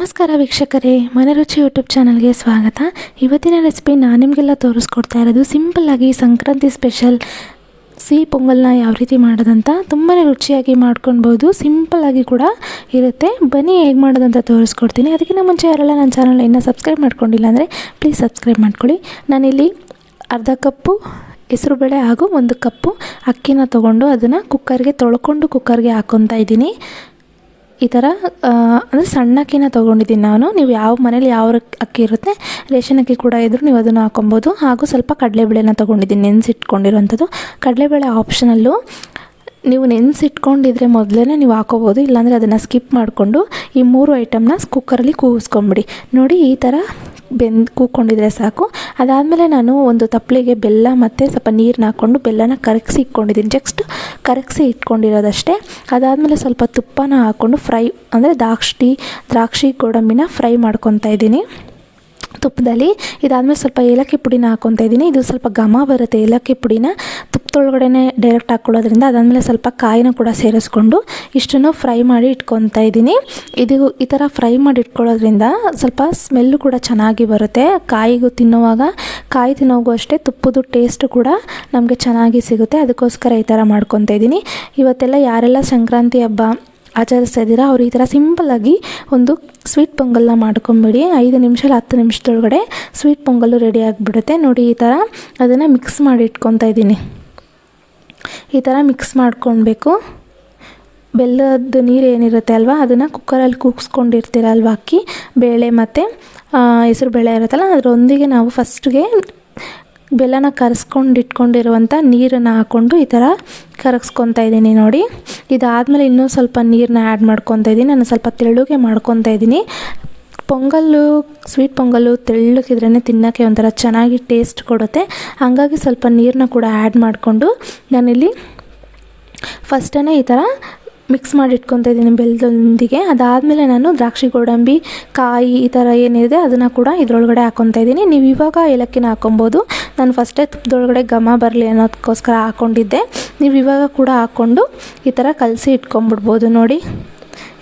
ನಮಸ್ಕಾರ ವೀಕ್ಷಕರೇ, ಮನೆ ರುಚಿ ಯೂಟ್ಯೂಬ್ ಚಾನಲ್ಗೆ ಸ್ವಾಗತ. ಇವತ್ತಿನ ರೆಸಿಪಿ ನಾನು ನಿಮಗೆಲ್ಲ ತೋರಿಸ್ಕೊಡ್ತಾ ಇರೋದು ಸಿಂಪಲ್ಲಾಗಿ ಸಂಕ್ರಾಂತಿ ಸ್ಪೆಷಲ್ ಸಿಹಿ ಪೊಂಗಲ್ನ ಯಾವ ರೀತಿ ಮಾಡೋದಂತ ತುಂಬಾ ರುಚಿಯಾಗಿ ಮಾಡ್ಕೊಳ್ಬೋದು ಸಿಂಪಲ್ಲಾಗಿ ಕೂಡ ಇರುತ್ತೆ. ಬನ್ನಿ ಹೇಗೆ ಮಾಡೋದಂತ ತೋರಿಸ್ಕೊಡ್ತೀನಿ. ಅದಕ್ಕಿಂತ ಮುಂಚೆ ಯಾರೆಲ್ಲ ನನ್ನ ಚಾನಲ್ ಇನ್ನೂ ಸಬ್ಸ್ಕ್ರೈಬ್ ಮಾಡ್ಕೊಂಡಿಲ್ಲ ಅಂದರೆ ಪ್ಲೀಸ್ ಸಬ್ಸ್ಕ್ರೈಬ್ ಮಾಡ್ಕೊಳ್ಳಿ. ನಾನಿಲ್ಲಿ ಅರ್ಧ ಕಪ್ಪು ಹೆಸರುಬೇಳೆ ಹಾಗೂ ಒಂದು ಕಪ್ಪು ಅಕ್ಕಿನ ತೊಗೊಂಡು ಅದನ್ನು ಕುಕ್ಕರ್ಗೆ ತೊಳ್ಕೊಂಡು ಕುಕ್ಕರ್ಗೆ ಹಾಕ್ಕೊತಾ ಇದ್ದೀನಿ. ಈ ಥರ ಅಂದರೆ ಸಣ್ಣ ಅಕ್ಕಿನ ತೊಗೊಂಡಿದ್ದೀನಿ ನಾನು. ನೀವು ಯಾವ ಮನೇಲಿ ಯಾವ ಅಕ್ಕಿ ಇರುತ್ತೆ, ರೇಷನ್ ಅಕ್ಕಿ ಕೂಡ ಇದ್ದರೂ ನೀವು ಅದನ್ನು ಹಾಕೊಬೋದು. ಹಾಗೂ ಸ್ವಲ್ಪ ಕಡಲೆಬೇಳೆನ ತೊಗೊಂಡಿದ್ದೀನಿ, ನೆನೆಸಿಟ್ಕೊಂಡಿರೋಂಥದ್ದು. ಕಡಲೆಬೇಳೆ ಆಪ್ಷನಲ್ಲು, ನೀವು ನೆನೆಸಿಟ್ಕೊಂಡಿದ್ರೆ ಮೊದಲೇ ನೀವು ಹಾಕೋಬೋದು. ಇಲ್ಲಾಂದರೆ ಅದನ್ನು ಸ್ಕಿಪ್ ಮಾಡಿಕೊಂಡು ಈ ಮೂರು ಐಟಮ್ನ ಕುಕ್ಕರಲ್ಲಿ ಕೂಗಿಸ್ಕೊಂಬಿಡಿ. ನೋಡಿ, ಈ ಥರ ಬೆಂದ್, ಕೂಕೊಂಡಿದ್ರೆ ಸಾಕು. ಅದಾದಮೇಲೆ ನಾನು ಒಂದು ತಪ್ಪಲಿಗೆ ಬೆಲ್ಲ ಮತ್ತು ಸ್ವಲ್ಪ ನೀರನ್ನ ಹಾಕ್ಕೊಂಡು ಬೆಲ್ಲನ ಕರಗಿಸಿ ಇಟ್ಕೊಂಡಿದ್ದೀನಿ. ಜಸ್ಟ್ ಕರಗಿಸಿ ಇಟ್ಕೊಂಡಿರೋದಷ್ಟೇ. ಅದಾದಮೇಲೆ ಸ್ವಲ್ಪ ತುಪ್ಪನ ಹಾಕ್ಕೊಂಡು ಫ್ರೈ ಅಂದರೆ ದ್ರಾಕ್ಷಿ ದ್ರಾಕ್ಷಿ ಗೋಡಂಬಿನ ಫ್ರೈ ಮಾಡ್ಕೊತಾ ಇದ್ದೀನಿ. ತುಪ್ಪದಲ್ಲಿ ಇದಾದಮೇಲೆ ಸ್ವಲ್ಪ ಏಲಕ್ಕಿ ಪುಡಿನ ಹಾಕ್ಕೊತಾ ಇದ್ದೀನಿ. ಇದು ಸ್ವಲ್ಪ ಘಮ ಬರುತ್ತೆ ಏಲಕ್ಕಿ ಪುಡಿನ. ತುಪ್ಪದೊಳಗಡೆನೇ ಡೈರೆಕ್ಟ್ ಹಾಕ್ಕೊಳ್ಳೋದ್ರಿಂದ ಅದಾದಮೇಲೆ ಸ್ವಲ್ಪ ಕಾಯಿನ ಕೂಡ ಸೇರಿಸ್ಕೊಂಡು ಇಷ್ಟನ್ನು ಫ್ರೈ ಮಾಡಿ ಇಟ್ಕೊತಾ ಇದ್ದೀನಿ. ಇದು ಈ ಥರ ಫ್ರೈ ಮಾಡಿ ಇಟ್ಕೊಳ್ಳೋದ್ರಿಂದ ಸ್ವಲ್ಪ ಸ್ಮೆಲ್ಲು ಕೂಡ ಚೆನ್ನಾಗಿ ಬರುತ್ತೆ. ಕಾಯಿಗೂ ತಿನ್ನುವಾಗ, ಕಾಯಿ ತಿನ್ನೋಗೂ ಅಷ್ಟೇ ತುಪ್ಪದ ಟೇಸ್ಟ್ ಕೂಡ ನಮಗೆ ಚೆನ್ನಾಗಿ ಸಿಗುತ್ತೆ. ಅದಕ್ಕೋಸ್ಕರ ಈ ಥರ ಮಾಡ್ಕೊತಾ ಇದ್ದೀನಿ. ಇವತ್ತೆಲ್ಲ ಯಾರೆಲ್ಲ ಸಂಕ್ರಾಂತಿ ಹಬ್ಬ ಆಚರಿಸ್ತಾ ಇದ್ದೀರಾ ಅವ್ರು ಈ ಥರ ಸಿಂಪಲ್ಲಾಗಿ ಒಂದು ಸ್ವೀಟ್ ಪೊಂಗಲ್ನ ಮಾಡ್ಕೊಂಬಿಡಿ. ಐದು ನಿಮಿಷ ಹತ್ತು ನಿಮಿಷದೊಳಗಡೆ ಸ್ವೀಟ್ ಪೊಂಗಲ್ಲು ರೆಡಿ ಆಗಿಬಿಡುತ್ತೆ. ನೋಡಿ ಈ ಥರ ಅದನ್ನು ಮಿಕ್ಸ್ ಮಾಡಿ ಇಟ್ಕೊತಾ ಇದ್ದೀನಿ. ಈ ಥರ ಮಿಕ್ಸ್ ಮಾಡ್ಕೊಳ್ಬೇಕು. ಬೆಲ್ಲದ ನೀರು ಏನಿರುತ್ತೆ ಅಲ್ವಾ, ಅದನ್ನು ಕುಕ್ಕರಲ್ಲಿ ಕೂಗಿಸ್ಕೊಂಡಿರ್ತೀರಲ್ವ ಅಕ್ಕಿ, ಬೇಳೆ ಮತ್ತು ಹೆಸರು ಬೇಳೆ ಇರುತ್ತಲ್ಲ, ಅದರೊಂದಿಗೆ ನಾವು ಫಸ್ಟ್ಗೆ ಬೆಲ್ಲನ ಕರೆಸ್ಕೊಂಡು ಇಟ್ಕೊಂಡಿರುವಂಥ ನೀರನ್ನು ಹಾಕ್ಕೊಂಡು ಈ ಥರ ಕರಗಿಸ್ಕೊತಾ ಇದ್ದೀನಿ ನೋಡಿ. ಇದಾದಮೇಲೆ ಇನ್ನೂ ಸ್ವಲ್ಪ ನೀರನ್ನ ಆ್ಯಡ್ ಮಾಡ್ಕೊತಾ ಇದ್ದೀನಿ ನಾನು ಸ್ವಲ್ಪ ತೆಳುಗೆ ಮಾಡ್ಕೊತಾ ಇದ್ದೀನಿ ಪೊಂಗಲ್ಲು ಸ್ವೀಟ್ ಪೊಂಗಲ್ಲು ತೆಳ್ಳಕ್ಕಿದ್ರೆ ತಿನ್ನೋಕ್ಕೆ ಒಂಥರ ಚೆನ್ನಾಗಿ ಟೇಸ್ಟ್ ಕೊಡುತ್ತೆ. ಹಾಗಾಗಿ ಸ್ವಲ್ಪ ನೀರನ್ನ ಕೂಡ ಆ್ಯಡ್ ಮಾಡಿಕೊಂಡು ನಾನಿಲ್ಲಿ ಫಸ್ಟೇ ಈ ಥರ ಮಿಕ್ಸ್ ಮಾಡಿ ಇಟ್ಕೊತಾ ಇದ್ದೀನಿ ಬೆಲ್ಲದೊಂದಿಗೆ ಅದಾದಮೇಲೆ ನಾನು ದ್ರಾಕ್ಷಿ ಗೋಡಂಬಿ, ಕಾಯಿ ಈ ಥರ ಏನಿದೆ ಅದನ್ನು ಕೂಡ ಇದರೊಳಗಡೆ ಹಾಕ್ಕೊತಾ ಇದ್ದೀನಿ ನೀವು ಇವಾಗ ಏಲಕ್ಕಿನ ಹಾಕೊಬೋದು. ನಾನು ಫಸ್ಟೇ ತುಪ್ಪದೊಳಗಡೆ ಘಮ ಬರಲಿ ಅನ್ನೋದಕ್ಕೋಸ್ಕರ ಹಾಕ್ಕೊಂಡಿದ್ದೆ ನೀವು ಇವಾಗ ಕೂಡ ಹಾಕ್ಕೊಂಡು ಈ ಥರ ಕಲಸಿ ಇಟ್ಕೊಂಡ್ಬಿಡ್ಬೋದು ನೋಡಿ.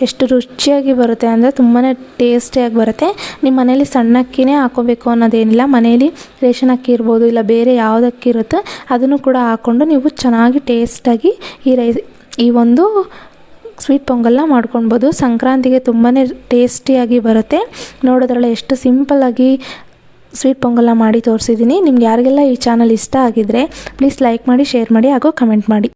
ಎಷ್ಟು ರುಚಿಯಾಗಿ ಬರುತ್ತೆ ಅಂದರೆ ತುಂಬಾ ಟೇಸ್ಟಿಯಾಗಿ ಬರುತ್ತೆ. ನಿಮ್ಮ ಮನೇಲಿ ಸಣ್ಣ ಅಕ್ಕಿನೇ ಹಾಕೋಬೇಕು ಅನ್ನೋದೇನಿಲ್ಲ. ಮನೇಲಿ ರೇಷನ್ ಅಕ್ಕಿ ಇರ್ಬೋದು ಇಲ್ಲ ಬೇರೆ ಯಾವ್ದು ಅಕ್ಕಿ ಇರುತ್ತೆ ಅದನ್ನು ಕೂಡ ಹಾಕ್ಕೊಂಡು ನೀವು ಚೆನ್ನಾಗಿ ಟೇಸ್ಟಾಗಿ ಈ ರೈ, ಈ ಒಂದು ಸ್ವೀಟ್ ಪೊಂಗಲ್ನ ಮಾಡ್ಕೊಳ್ಬೋದು. ಸಂಕ್ರಾಂತಿಗೆ ತುಂಬಾ ಟೇಸ್ಟಿಯಾಗಿ ಬರುತ್ತೆ. ನೋಡೋದ್ರಲ್ಲ ಎಷ್ಟು ಸಿಂಪಲ್ಲಾಗಿ ಸ್ವೀಟ್ ಪೊಂಗಲ್ನ ಮಾಡಿ ತೋರಿಸಿದ್ದೀನಿ. ನಿಮ್ಗೆ ಯಾರಿಗೆಲ್ಲ ಈ ಚಾನಲ್ ಇಷ್ಟ ಆಗಿದ್ರೆ ಪ್ಲೀಸ್ ಲೈಕ್ ಮಾಡಿ ಶೇರ್ ಮಾಡಿ ಹಾಗೂ ಕಮೆಂಟ್ ಮಾಡಿ.